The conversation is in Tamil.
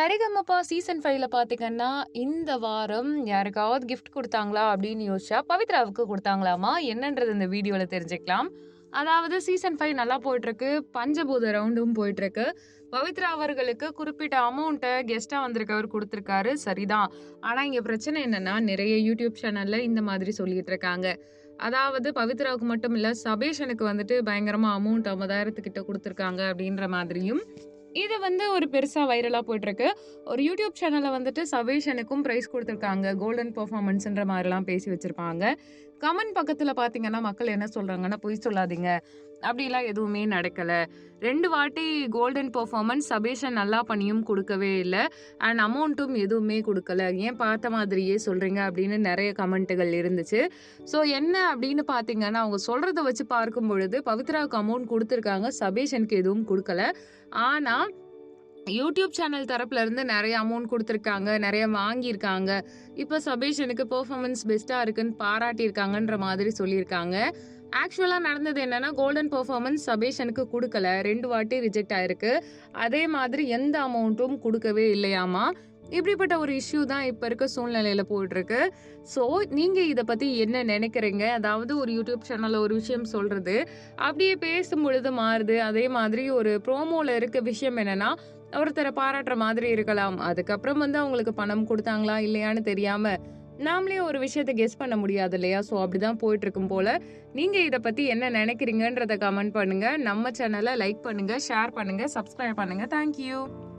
சரிகமப்பா சீசன் ஃபைவ்ல பார்த்தீங்கன்னா, இந்த வாரம் யாருக்காவது கிஃப்ட் கொடுத்தாங்களா அப்படின்னு யோசிச்சா, பவித்ராவுக்கு கொடுத்தாங்களாமா என்னன்றது இந்த வீடியோவில் தெரிஞ்சுக்கலாம். அதாவது சீசன் ஃபைவ் நல்லா போயிட்டுருக்கு. பஞ்சபூத ரவுண்டும் போயிட்டுருக்கு. பவித்ரா அவர்களுக்கு குறிப்பிட்ட அமௌண்ட்டை கெஸ்ட்டாக வந்திருக்கவர் கொடுத்துருக்காரு சரிதான். ஆனால் இங்கே பிரச்சனை என்னென்னா நிறைய யூடியூப் சேனலில் இந்த மாதிரி சொல்லிகிட்டு இருக்காங்க. அதாவது பவித்ராவுக்கு மட்டும் இல்லை சபேஷனுக்கு வந்துட்டு பயங்கரமாக அமௌண்ட் ஐம்பதாயிரத்துக்கிட்ட கொடுத்துருக்காங்க அப்படின்ற மாதிரியும், இது வந்து ஒரு பெருசாக வைரலாக போயிட்டுருக்கு. ஒரு யூடியூப் சேனலில் வந்துட்டு சவேஷனுக்கும் ப்ரைஸ் கொடுத்துருக்காங்க கோல்டன் பர்ஃபார்மன்ஸ்ன்ற மாதிரிலாம் பேசி வச்சுருப்பாங்க கமெண்ட் பக்கத்தில் பார்த்தீங்கன்னா, மக்கள் என்ன சொல்கிறாங்கன்னா பொய் சொல்லாதீங்க. அப்படிலாம் எதுவுமே நடக்கல. ரெண்டு வாட்டி கோல்டன் பெர்ஃபார்மன்ஸ் சபேஷன் நல்லா பண்ணியும் கொடுக்கவே இல்லை அண்ட் அமௌண்ட்டும் எதுவுமே கொடுக்கல ஏன் பார்த்த மாதிரியே சொல்கிறீங்க அப்படின்னு நிறைய கமெண்ட்டுகள் இருந்துச்சு. ஸோ என்ன அப்படின்னு பார்த்தீங்கன்னா, அவங்க சொல்கிறத வச்சு பார்க்கும் பொழுது பவித்ராவுக்கு அமௌண்ட் கொடுத்துருக்காங்க சபேஷனுக்கு எதுவும் கொடுக்கல ஆனால் யூடியூப் சேனல் தரப்புல இருந்து அமௌண்ட் கொடுத்துருக்காங்க நிறைய வாங்கியிருக்காங்க. இப்போ சபேஷனுக்கு பெர்ஃபார்மன்ஸ் பெஸ்ட்டாக இருக்குன்னு பாராட்டியிருக்காங்கன்ற மாதிரி சொல்லியிருக்காங்க. ஆக்சுவலாக நடந்தது என்னன்னா, கோல்டன் பெர்ஃபார்மன்ஸ் சபேஷனுக்கு கொடுக்கல ரெண்டு வாட்டி ரிஜெக்ட் ஆயிருக்கு. அதே மாதிரி எந்த அமௌண்ட்டும் கொடுக்கவே இல்லையாமா. இப்படிப்பட்ட ஒரு இஷ்யூ தான் இப்போ இருக்க சூழ்நிலையில் போயிட்டுருக்கு. ஸோ நீங்கள் இதை பற்றி என்ன நினைக்கிறீங்க அதாவது ஒரு யூடியூப் சேனலில் ஒரு விஷயம் சொல்கிறது அப்படியே பேசும்பொழுது மாறுது. அதே மாதிரி ஒரு ப்ரோமோவில் இருக்க விஷயம் என்னன்னா, ஒருத்தரை பாராட்டுற மாதிரி இருக்கலாம். அதுக்கப்புறம் வந்து அவங்களுக்கு பணம் கொடுத்தாங்களா இல்லையான்னு தெரியாமல் நாமளே ஒரு விஷயத்த கெஸ் பண்ண முடியாது இல்லையா? ஸோ அப்படிதான் போயிட்டுருக்கும் போல் நீங்கள் இதை பற்றி என்ன நினைக்கிறீங்கன்றதை கமெண்ட் பண்ணுங்கள் நம்ம சேனலை லைக் பண்ணுங்கள் ஷேர் பண்ணுங்கள் சப்ஸ்கிரைப் பண்ணுங்கள் தேங்க் யூ.